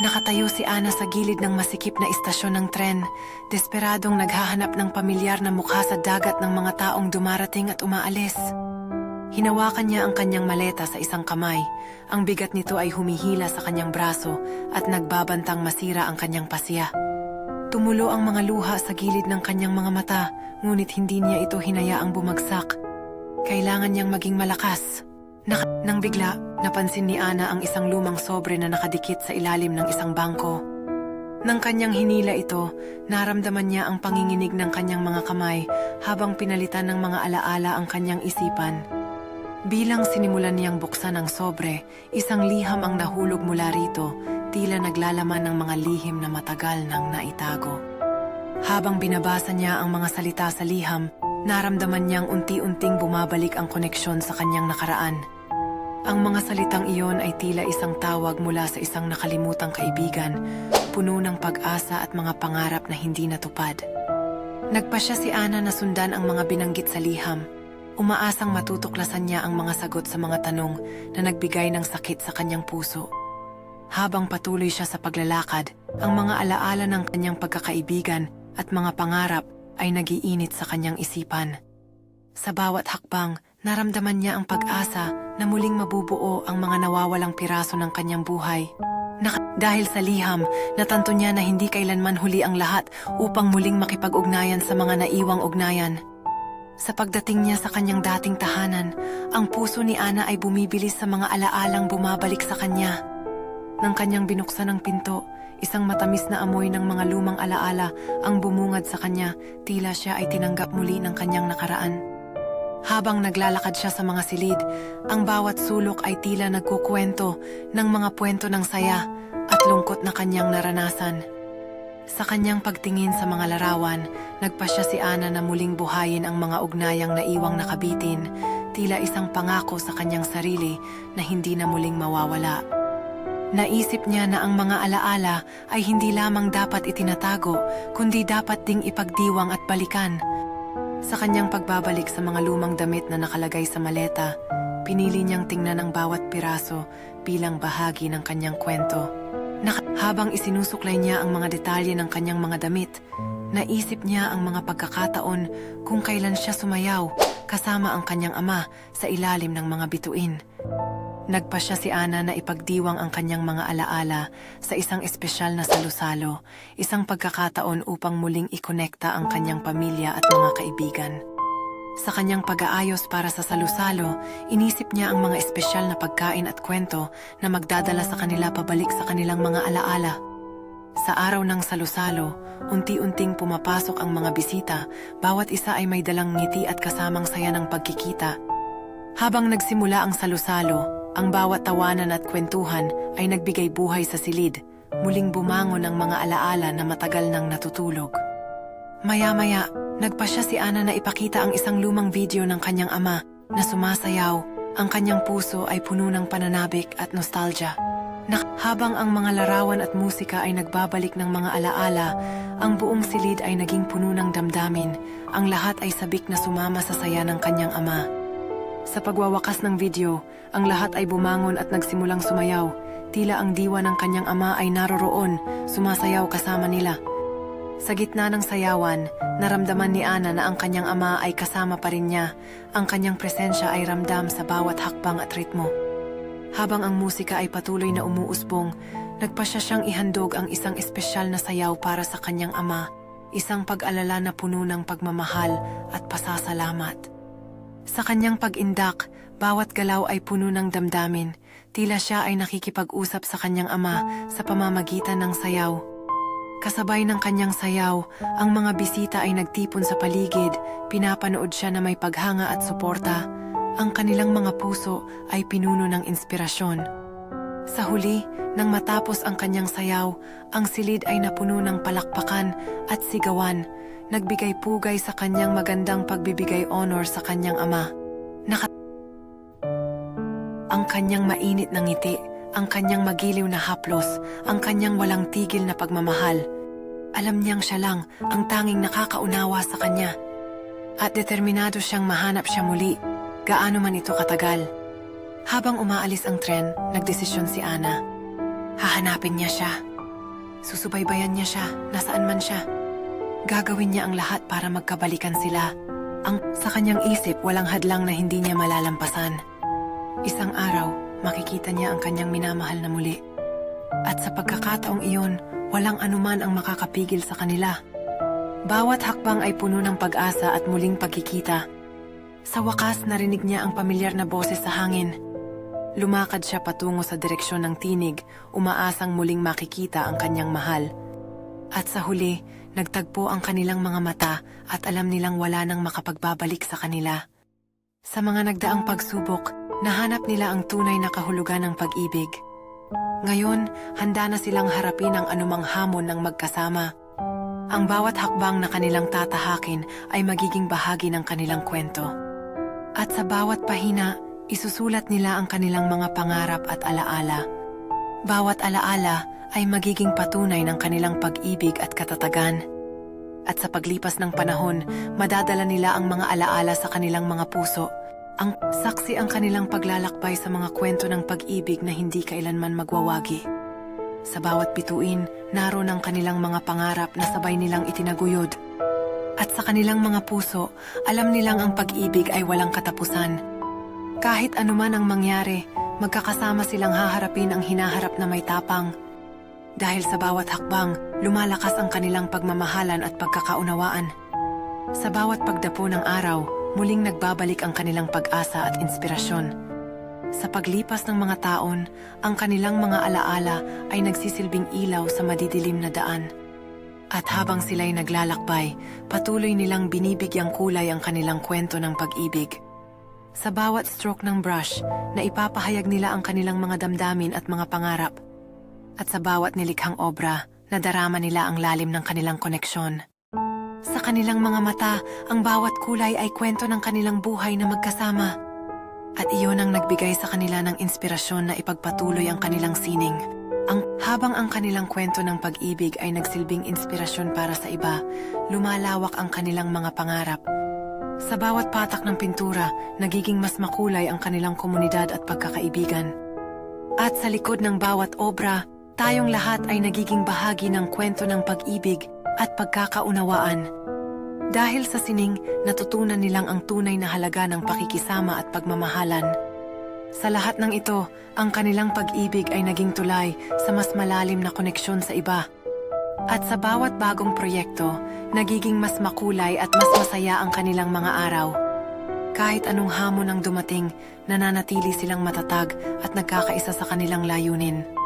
Nakatayo si Ana sa gilid ng masikip na istasyon ng tren, desperadong naghahanap ng pamilyar na mukha sa dagat ng mga taong dumarating at umaalis. Hinawakan niya ang kanyang maleta sa isang kamay. Ang bigat nito ay humihila sa kanyang braso at nagbabantang masira ang kanyang pasya. Tumulo ang mga luha sa gilid ng kanyang mga mata, ngunit hindi niya ito hinayaang bumagsak. Kailangan niyang maging malakas. Nak- nang bigla, napansin ni Ana ang isang lumang sobre na nakadikit sa ilalim ng isang bangko. Nang kanyang hinila ito, naramdaman niya ang panginginig ng kanyang mga kamay habang pinalitan ng mga alaala ang kanyang isipan. Bilang sinimulan niyang buksan ang sobre, isang liham ang nahulog mula rito, tila naglalaman ng mga lihim na matagal nang naitago. Habang binabasa niya ang mga salita sa liham, naramdaman niyang unti-unting bumabalik ang koneksyon sa kanyang nakaraan. Ang mga salitang iyon ay tila isang tawag mula sa isang nakalimutang kaibigan, puno ng pag-asa at mga pangarap na hindi natupad. Nagpasya si Ana na sundan ang mga binanggit sa liham. Umaasang matutuklasan niya ang mga sagot sa mga tanong na nagbigay ng sakit sa kanyang puso. Habang patuloy siya sa paglalakad, ang mga alaala ng kanyang pagkakaibigan at mga pangarap ay nagiinit sa kanyang isipan. Sa bawat hakbang, naramdaman niya ang pag-asa na muling mabubuo ang mga nawawalang piraso ng kanyang buhay. Nak- dahil sa liham, natanto niya na hindi kailanman huli ang lahat upang muling makipag-ugnayan sa mga naiwang ugnayan. Sa pagdating niya sa kanyang dating tahanan, ang puso ni Ana ay bumibilis sa mga alaalang bumabalik sa kanya. Nang kanyang binuksan ang pinto, isang matamis na amoy ng mga lumang alaala ang bumungad sa kanya, tila siya ay tinanggap muli ng kanyang nakaraan. Habang naglalakad siya sa mga silid, ang bawat sulok ay tila nagkukwento ng mga puwento ng saya at lungkot na kanyang naranasan. Sa kanyang pagtingin sa mga larawan, nagpasya si Ana na muling buhayin ang mga ugnayang naiwang nakabitin, tila isang pangako sa kanyang sarili na hindi na muling mawawala. Naisip niya na ang mga alaala ay hindi lamang dapat itinatago, kundi dapat ding ipagdiwang at balikan. Sa kanyang pagbabalik sa mga lumang damit na nakalagay sa maleta, pinili niyang tingnan ang bawat piraso bilang bahagi ng kanyang kwento. Nak- habang isinusuklay niya ang mga detalye ng kanyang mga damit, naisip niya ang mga pagkakataon kung kailan siya sumayaw kasama ang kanyang ama sa ilalim ng mga bituin. Nagpasya si Ana na ipagdiwang ang kanyang mga alaala sa isang espesyal na salusalo, isang pagkakataon upang muling ikonekta ang kanyang pamilya at mga kaibigan. Sa kanyang pag-aayos para sa salusalo, inisip niya ang mga espesyal na pagkain at kwento na magdadala sa kanila pabalik sa kanilang mga alaala. Sa araw ng salusalo, unti-unting pumapasok ang mga bisita, bawat isa ay may dalang ngiti at kasamang saya ng pagkikita. Habang nagsimula ang salusalo, ang bawat tawanan at kwentuhan ay nagbigay buhay sa silid, muling bumangon ang mga alaala na matagal nang natutulog. Maya-maya, nagpasya si Ana na ipakita ang isang lumang video ng kanyang ama na sumasayaw, ang kanyang puso ay puno ng pananabik at nostalgia. Na habang ang mga larawan at musika ay nagbabalik ng mga alaala, ang buong silid ay naging puno ng damdamin, ang lahat ay sabik na sumama sa saya ng kanyang ama. Sa pagwawakas ng video, ang lahat ay bumangon at nagsimulang sumayaw. Tila ang diwa ng kanyang ama ay naroroon, sumasayaw kasama nila. Sa gitna ng sayawan, naramdaman ni Ana na ang kanyang ama ay kasama pa rin niya. Ang kanyang presensya ay ramdam sa bawat hakbang at ritmo. Habang ang musika ay patuloy na umuusbong, nagpasya siyang ihandog ang isang espesyal na sayaw para sa kanyang ama, isang pag-alala na puno ng pagmamahal at pasasalamat. Sa kanyang pag-indak, bawat galaw ay puno ng damdamin. Tila siya ay nakikipag-usap sa kanyang ama sa pamamagitan ng sayaw. Kasabay ng kanyang sayaw, ang mga bisita ay nagtipon sa paligid, pinapanood siya na may paghanga at suporta. Ang kanilang mga puso ay pinuno ng inspirasyon. Sa huli, nang matapos ang kanyang sayaw, ang silid ay napuno ng palakpakan at sigawan, nagbigay pugay sa kanyang magandang pagbibigay honor sa kanyang ama. Naka ang kanyang mainit na ngiti, ang kanyang magiliw na haplos, ang kanyang walang tigil na pagmamahal. Alam niyang siya lang ang tanging nakakaunawa sa kanya. At determinado siyang mahanap siya muli, gaano man ito katagal. Habang umaalis ang tren, nagdesisyon si Ana. Hahanapin niya siya. Susubaybayan niya siya, nasaan man siya. Gagawin niya ang lahat para magkabalikan sila. Ang sa kanyang isip walang hadlang na hindi niya malalampasan. Isang araw, makikita niya ang kanyang minamahal na muli. At sa pagkakataong iyon, walang anuman ang makakapigil sa kanila. Bawat hakbang ay puno ng pag-asa at muling pagkikita. Sa wakas, narinig niya ang pamilyar na boses sa hangin. Lumakad siya patungo sa direksyon ng tinig, umaasang muling makikita ang kanyang mahal. At sa huli, nagtagpo ang kanilang mga mata at alam nilang wala nang makapagbabalik sa kanila. Sa mga nagdaang pagsubok, nahanap nila ang tunay na kahulugan ng pag-ibig. Ngayon, handa na silang harapin ang anumang hamon ng magkasama. Ang bawat hakbang na kanilang tatahakin ay magiging bahagi ng kanilang kwento. At sa bawat pahina, isusulat nila ang kanilang mga pangarap at alaala. Bawat alaala ay magiging patunay ng kanilang pag-ibig at katatagan. At sa paglipas ng panahon, madadala nila ang mga alaala sa kanilang mga puso. Ang saksi ang kanilang paglalakbay sa mga kwento ng pag-ibig na hindi kailanman magwawagi. Sa bawat bituin, naroon ang kanilang mga pangarap na sabay nilang itinaguyod. At sa kanilang mga puso, alam nilang ang pag-ibig ay walang katapusan. Kahit anuman ang mangyari, magkakasama silang haharapin ang hinaharap na may tapang. Dahil sa bawat hakbang, lumalakas ang kanilang pagmamahalan at pagkakaunawaan. Sa bawat pagdapo ng araw, muling nagbabalik ang kanilang pag-asa at inspirasyon. Sa paglipas ng mga taon, ang kanilang mga alaala ay nagsisilbing ilaw sa madidilim na daan. At habang sila'y naglalakbay, patuloy nilang binibigyang kulay ang kanilang kwento ng pag-ibig. Sa bawat stroke ng brush, na ipapahayag nila ang kanilang mga damdamin at mga pangarap. At sa bawat nilikhang obra, nadarama nila ang lalim ng kanilang koneksyon. Sa kanilang mga mata, ang bawat kulay ay kwento ng kanilang buhay na magkasama. At iyon ang nagbigay sa kanila ng inspirasyon na ipagpatuloy ang kanilang sining. Ang habang ang kanilang kwento ng pag-ibig ay nagsilbing inspirasyon para sa iba, lumalawak ang kanilang mga pangarap. Sa bawat patak ng pintura, nagiging mas makulay ang kanilang komunidad at pagkakaibigan. At sa likod ng bawat obra, tayong lahat ay nagiging bahagi ng kwento ng pag-ibig at pagkakaunawaan. Dahil sa sining, natutunan nilang ang tunay na halaga ng pakikisama at pagmamahalan. Sa lahat ng ito, ang kanilang pag-ibig ay naging tulay sa mas malalim na koneksyon sa iba. At sa bawat bagong proyekto, nagiging mas makulay at mas masaya ang kanilang mga araw. Kahit anong hamon ang dumating, nananatili silang matatag at nagkakaisa sa kanilang layunin.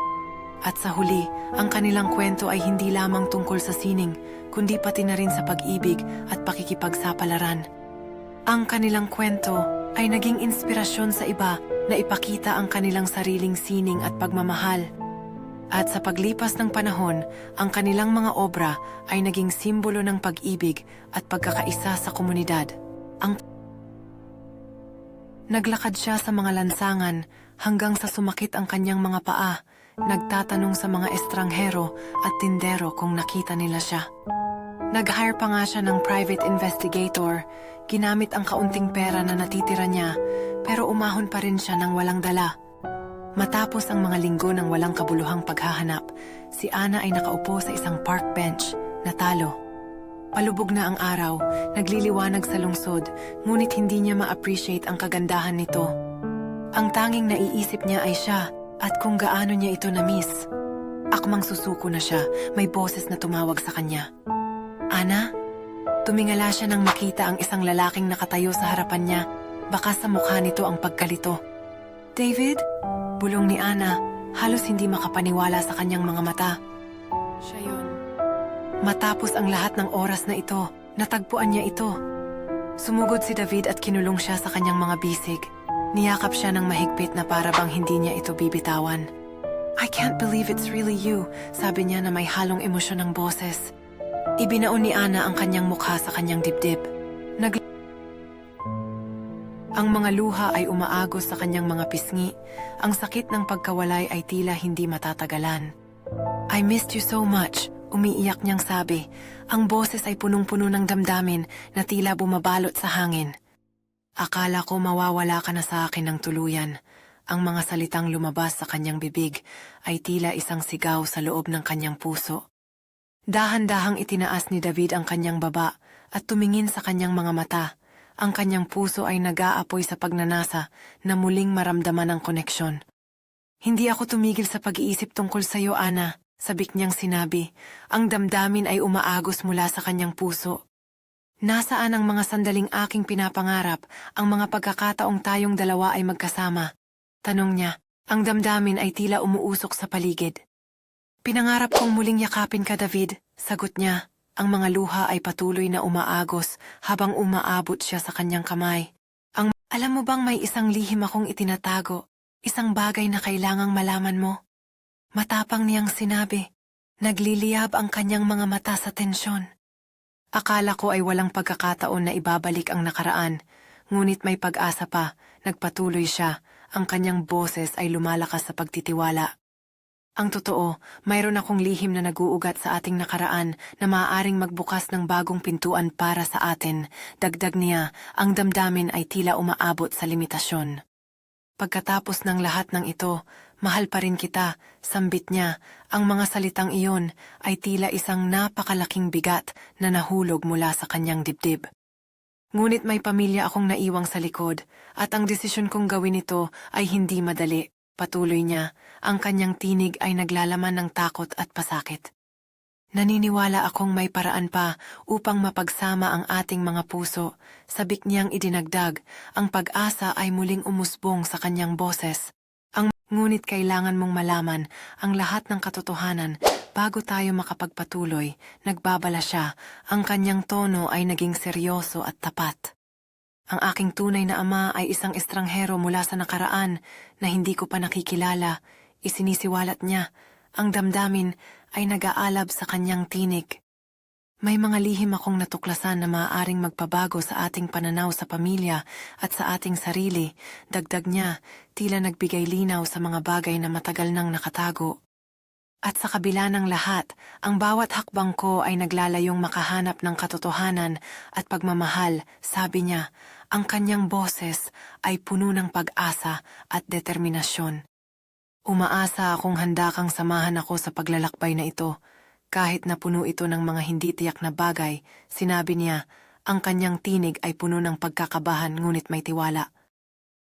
At sa huli, ang kanilang kwento ay hindi lamang tungkol sa sining, kundi pati na rin sa pag-ibig at pakikipagsapalaran. Ang kanilang kwento ay naging inspirasyon sa iba na ipakita ang kanilang sariling sining at pagmamahal. At sa paglipas ng panahon, ang kanilang mga obra ay naging simbolo ng pag-ibig at pagkakaisa sa komunidad. Ang Naglakad siya sa mga lansangan hanggang sa sumakit ang kanyang mga paa, nagtatanong sa mga estranghero at tindero kung nakita nila siya. Nag-hire pa nga siya ng private investigator, ginamit ang kaunting pera na natitira niya, pero umahon pa rin siya ng walang dala. Matapos ang mga linggo ng walang kabuluhang paghahanap, si Ana ay nakaupo sa isang park bench, natalo. Palubog na ang araw, nagliliwanag sa lungsod, ngunit hindi niya ma-appreciate ang kagandahan nito. Ang tanging naiisip niya ay siya at kung gaano niya ito na-miss. Akmang susuko na siya, may boses na tumawag sa kanya. Ana? Tumingala siya nang makita ang isang lalaking nakatayo sa harapan niya. Baka sa mukha nito ang pagkalito. David? Bulong ni Ana, halos hindi makapaniwala sa kanyang mga mata. Siya yun. Matapos ang lahat ng oras na ito, natagpuan niya ito. Sumugod si David at kinulong siya sa kanyang mga bisig. Niyakap siya ng mahigpit na para bang hindi niya ito bibitawan. I can't believe it's really you, sabi niya na may halong emosyon ng boses. Ibinaon ni Ana ang kanyang mukha sa kanyang dibdib. Nag ang mga luha ay umaagos sa kanyang mga pisngi. Ang sakit ng pagkawalay ay tila hindi matatagalan. I missed you so much, umiiyak niyang sabi. Ang boses ay punong-puno ng damdamin na tila bumabalot sa hangin. Akala ko mawawala ka na sa akin ng tuluyan. Ang mga salitang lumabas sa kanyang bibig ay tila isang sigaw sa loob ng kanyang puso. Dahan-dahang itinaas ni David ang kanyang baba at tumingin sa kanyang mga mata. Ang kanyang puso ay nag-aapoy sa pagnanasa na muling maramdaman ang koneksyon. Hindi ako tumigil sa pag-iisip tungkol sa iyo, Ana, sabik niyang sinabi. Ang damdamin ay umaagos mula sa kanyang puso. Nasaan ang mga sandaling aking pinapangarap, ang mga pagkakataong tayong dalawa ay magkasama? Tanong niya, ang damdamin ay tila umuusok sa paligid. Pinangarap kong muling yakapin ka, David, sagot niya. Ang mga luha ay patuloy na umaagos habang umaabot siya sa kanyang kamay. Ang alam mo bang may isang lihim akong itinatago, isang bagay na kailangang malaman mo? Matapang niyang sinabi, nagliliyab ang kanyang mga mata sa tensyon. Akala ko ay walang pagkakataon na ibabalik ang nakaraan, ngunit may pag-asa pa, nagpatuloy siya, ang kanyang boses ay lumalakas sa pagtitiwala. Ang totoo, mayroon akong lihim na naguugat sa ating nakaraan na maaaring magbukas ng bagong pintuan para sa atin. Dagdag niya, ang damdamin ay tila umaabot sa limitasyon. Pagkatapos ng lahat ng ito, mahal pa rin kita, sambit niya, ang mga salitang iyon ay tila isang napakalaking bigat na nahulog mula sa kanyang dibdib. Ngunit may pamilya akong naiwang sa likod, at ang desisyon kong gawin ito ay hindi madali. Patuloy niya, ang kanyang tinig ay naglalaman ng takot at pasakit. Naniniwala akong may paraan pa upang mapagsama ang ating mga puso. Sabik niyang idinagdag, ang pag-asa ay muling umusbong sa kanyang boses. Ngunit kailangan mong malaman ang lahat ng katotohanan bago tayo makapagpatuloy. Nagbabala siya, ang kanyang tono ay naging seryoso at tapat. Ang aking tunay na ama ay isang estranghero mula sa nakaraan na hindi ko pa nakikilala. Isinisiwalat niya, ang damdamin ay nag-aalab sa kanyang tinig. May mga lihim akong natuklasan na maaaring magpabago sa ating pananaw sa pamilya at sa ating sarili. Dagdag niya, tila nagbigay linaw sa mga bagay na matagal nang nakatago. At sa kabila ng lahat, ang bawat hakbang ko ay naglalayong makahanap ng katotohanan at pagmamahal, sabi niya, ang kanyang boses ay puno ng pag-asa at determinasyon. Umaasa akong handa kang samahan ako sa paglalakbay na ito. Kahit na puno ito ng mga hindi tiyak na bagay, sinabi niya, ang kanyang tinig ay puno ng pagkakabahan ngunit may tiwala.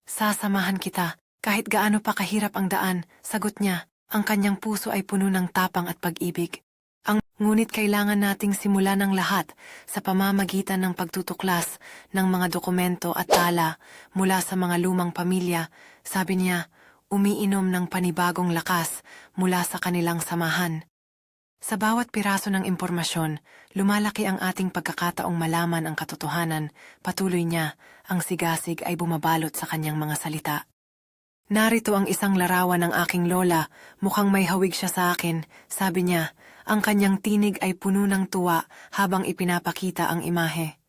Sasamahan kita, kahit gaano pa kahirap ang daan, sagot niya, ang kanyang puso ay puno ng tapang at pag-ibig. Ang ngunit kailangan nating simulan ng lahat sa pamamagitan ng pagtutuklas ng mga dokumento at tala mula sa mga lumang pamilya, sabi niya, umiinom ng panibagong lakas mula sa kanilang samahan. Sa bawat piraso ng impormasyon, lumalaki ang ating pagkakataong malaman ang katotohanan, patuloy niya, ang sigasig ay bumabalot sa kanyang mga salita. Narito ang isang larawan ng aking lola, mukhang may hawig siya sa akin, sabi niya, ang kanyang tinig ay puno ng tuwa habang ipinapakita ang imahe.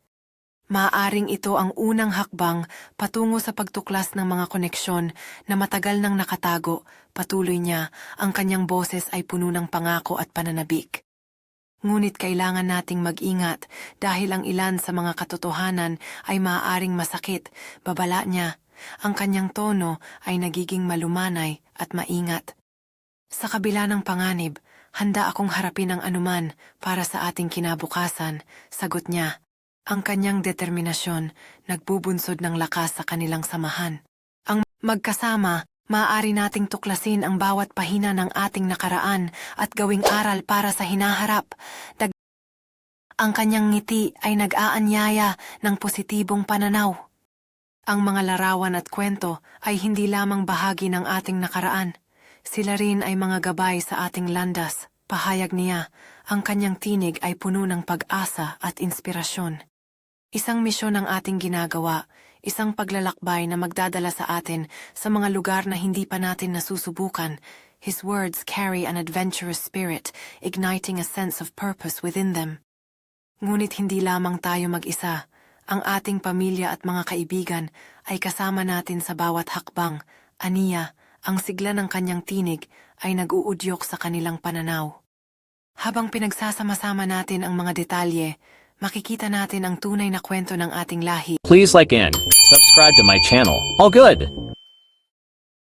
Maaring ito ang unang hakbang patungo sa pagtuklas ng mga koneksyon na matagal nang nakatago, patuloy niya, ang kanyang boses ay puno ng pangako at pananabik. Ngunit kailangan nating mag-ingat dahil ang ilan sa mga katotohanan ay maaaring masakit, babala niya. Ang kanyang tono ay nagiging malumanay at maingat. Sa kabila ng panganib, handa akong harapin ang anuman para sa ating kinabukasan, sagot niya. Ang kanyang determinasyon nagbubunsod ng lakas sa kanilang samahan. Ang magkasama, maaari nating tuklasin ang bawat pahina ng ating nakaraan at gawing aral para sa hinaharap. Dag ang kanyang ngiti ay nag-aanyaya ng positibong pananaw. Ang mga larawan at kwento ay hindi lamang bahagi ng ating nakaraan. Sila rin ay mga gabay sa ating landas. Pahayag niya, ang kanyang tinig ay puno ng pag-asa at inspirasyon. Isang misyon ang ating ginagawa, isang paglalakbay na magdadala sa atin sa mga lugar na hindi pa natin nasusubukan. His words carry an adventurous spirit, igniting a sense of purpose within them. Ngunit hindi lamang tayo mag-isa. Ang ating pamilya at mga kaibigan ay kasama natin sa bawat hakbang. Aniya, ang sigla ng kanyang tinig ay nag-uudyok sa kanilang pananaw. Habang pinagsasama-sama natin ang mga detalye, makikita natin ang tunay na kwento ng ating lahi. Please like and subscribe to my channel. All good.